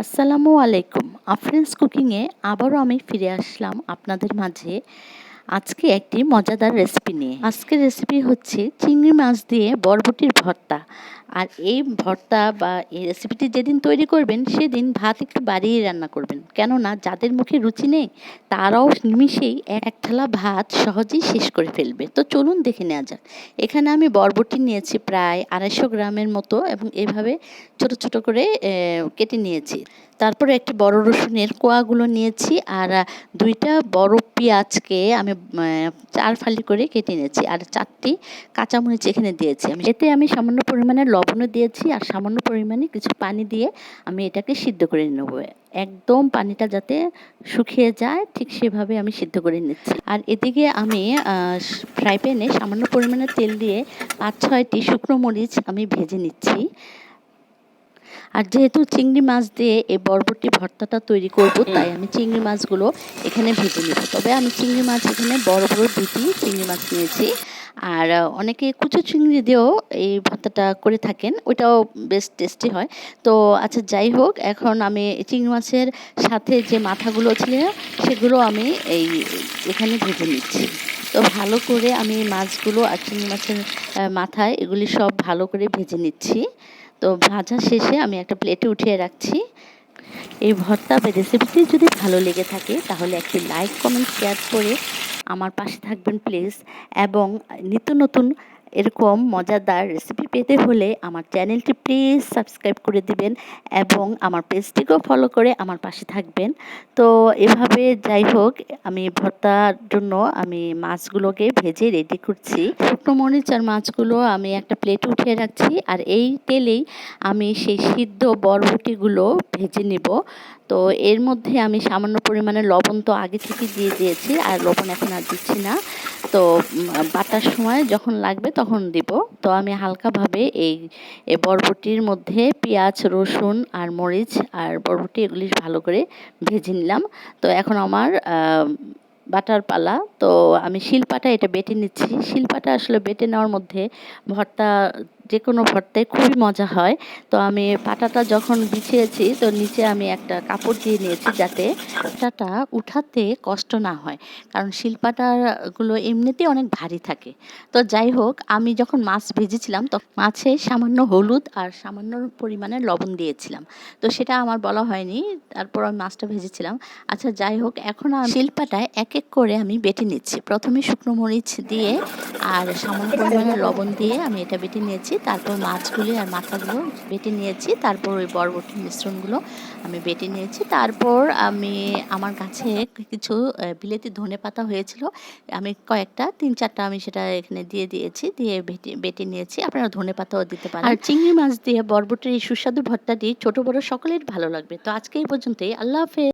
আসসালামু আলাইকুম। আফরিন্স কুকিংয়ে আবারও আমি ফিরে আসলাম আপনাদের মাঝে। আজকে একটি মজাদার রেসিপি নিয়ে। আজকের রেসিপি হচ্ছে চিংড়ি মাছ দিয়ে বরবটির ভর্তা। আর এই ভর্তা বা এই রেসিপিটি যেদিন তৈরি করবেন, সেদিন ভাত একটু বাড়িয়ে রান্না করবেন। কেননা যাদের মুখে রুচি নেই, তারাও নিমিষেই এক থালা ভাত সহজেই শেষ করে ফেলবে। তো চলুন দেখে নেওয়া যাক। এখানে আমি বরবটি নিয়েছি প্রায় আড়াইশো গ্রামের মতো এবং এভাবে ছোট ছোট করে কেটে নিয়েছি। তারপরে একটি বড় রসুনের কোয়াগুলো নিয়েছি। আর দুইটা বড় পেঁয়াজকে আমি চার ফালি করে কেটে নিয়েছি। আর চারটি কাঁচামরিচ এখানে দিয়েছি। আমি এতে আমি সামান্য পরিমাণে লবণও দিয়েছি আর সামান্য পরিমাণে কিছু পানি দিয়ে আমি এটাকে সিদ্ধ করে নেব। একদম পানিটা যাতে শুকিয়ে যায়, ঠিক সেভাবে আমি সিদ্ধ করে নিচ্ছি। আর এদিকে আমি ফ্রাই প্যানে সামান্য পরিমাণে তেল দিয়ে পাঁচ ছয়টি শুকনো মরিচ আমি ভেজে নিচ্ছি। আর যেহেতু চিংড়ি মাছ দিয়ে এই বরবটি ভর্তাটা তৈরি করব তাই আমি চিংড়ি মাছগুলো এখানে ভেজে নেব। তবে আমি চিংড়ি মাছ এখানে বড় বড় দুটি চিংড়ি মাছ নিয়েছি। আর অনেকে কুচো চিংড়ি দিয়েও এই ভর্তাটা করে থাকেন ওইটাও বেশ টেস্টি হয়। তো আচ্ছা যাই হোক এখন আমি চিংড়ি মাছের সাথে যে মাথাগুলো ছিল সেগুলো আমি এই এখানে ভেজে নিচ্ছি। তো ভালো করে আমি মাছগুলো আর চিংড়ি মাছের মাথায় এগুলি সব ভালো করে ভেজে নিচ্ছি। তো ভাজা শেষে আমি একটা প্লেটে উঠিয়ে রাখছি। এই ভর্তা বা রেসিপিটি যদি ভালো লেগে থাকে, তাহলে একটি লাইক কমেন্ট শেয়ার করে আমার পাশে থাকবেন প্লিজ এবং নিত্য নতুন এরকম মজাদার রেসিপি পেতে হলে আমার চ্যানেলটি প্লিজ সাবস্ক্রাইব করে দিবেন এবং আমার পেজটিকেও ফলো করে আমার পাশে থাকবেন। তো এভাবে যাই হোক, আমি ভর্তার জন্য আমি মাছগুলোকে ভেজে রেডি করছি। শুকনো মরিচ আর মাছগুলো আমি একটা প্লেটে উঠিয়ে রাখছি আর এই তেলেই আমি সেই সিদ্ধ বরবটিগুলো ভেজে নিব। তো এর মধ্যে আমি সামান্য পরিমাণে লবণ তো আগে থেকে দিয়ে দিয়েছি আর লবণ এখন আর দিচ্ছি না। তো বাটার সময় যখন লাগবে তখন দিব। তো আমি হালকাভাবে এই বরবটির মধ্যে পেঁয়াজ, রসুন আর মরিচ আর বরবটি এগুলি ভালো করে ভেজে নিলাম। তো এখন আমার বাটার পালা। তো আমি শিলপাটা এটা বেটে নিচ্ছি। শিলপাটা আসলে বেটে নেওয়ার মধ্যে ভর্তা যে কোনো ভর্তায় খুবই মজা হয়। তো আমি পাটাটা যখন বিছিয়েছি, তো নিচে আমি একটা কাপড় দিয়ে নিয়েছি যাতে পাটাটা উঠাতে কষ্ট না হয়। কারণ শিলপাটাগুলো এমনিতেই অনেক ভারী থাকে। তো যাই হোক, আমি যখন মাছ ভেজেছিলাম তো মাছে সামান্য হলুদ আর সামান্য পরিমাণে লবণ দিয়েছিলাম। তো সেটা আমার বলা হয়নি, তারপর আমি মাছটা ভেজেছিলাম। আচ্ছা যাই হোক, এখন শিলপাটায় এক এক করে আমি বেটে নিচ্ছি। প্রথমে শুকনো মরিচ দিয়ে আর সামান্য পরিমাণে লবণ দিয়ে আমি এটা বেটে নিয়েছি। তারপর মাছগুলি আর মাথাগুলো বেটে নিয়েছি। তারপর ওই বরবটির মিশ্রণগুলো আমি বেটে নিয়েছি। তারপর আমি আমার কাছে কিছু বিলেতি ধনে পাতা হয়েছিল। আমি কয়েকটা, তিন চারটা আমি সেটা এখানে দিয়ে দিয়েছি, দিয়ে বেটে বেটে নিয়েছি। আপনারা ধনে পাতাও দিতে পারেন। আর চিংড়ি মাছ দিয়ে বরবটির এই সুস্বাদু ভর্তাটি ছোট বড় সকলের ভালো লাগবে। তো আজকে এই পর্যন্তই। আল্লাহ হাফেজ।